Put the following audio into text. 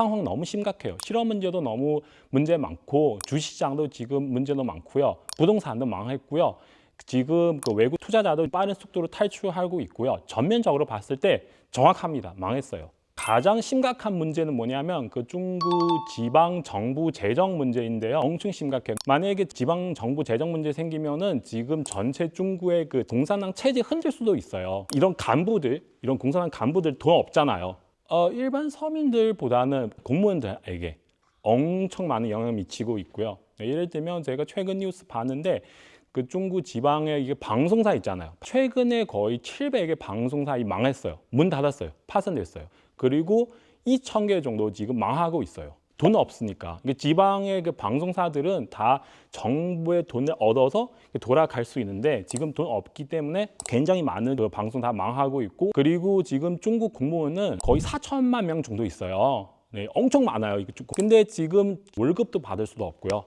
상황 너무 심각해요. 실업 문제도 너무 문제 많고 주시장도 지금 문제도 많고요. 부동산도 망했고요. 지금 그 외국 투자자도 빠른 속도로 탈출하고 있고요. 전면적으로 봤을 때 정확합니다. 망했어요. 가장 심각한 문제는 뭐냐면 그 중국 지방 정부 재정 문제인데요. 엄청 심각해요. 만약에 지방 정부 재정 문제 생기면은 지금 전체 중국의 그 공산당 체제 흔들 수도 있어요. 이런 간부들, 이런 공산당 간부들 돈 없잖아요. 어, 일반 서민들보다는 공무원들에게 엄청 많은 영향을 미치고 있고요. 네, 예를 들면 제가 최근 뉴스 봤는데 그 중국 지방의 이게 방송사 있잖아요. 최근에 거의 700의 방송사이 망했어요. 문 닫았어요. 파산됐어요. 그리고 2천 개 정도 지금 망하고 있어요. 돈 없으니까. 이게 지방의 그 방송사들은 다 정부의 돈을 얻어서 돌아갈 수 있는데 지금 돈 없기 때문에 굉장히 많은 그 방송 다 망하고 있고 그리고 지금 중국 공무원은 거의 4천만 명 정도 있어요. 네, 엄청 많아요. 근데 지금 월급도 받을 수도 없고요.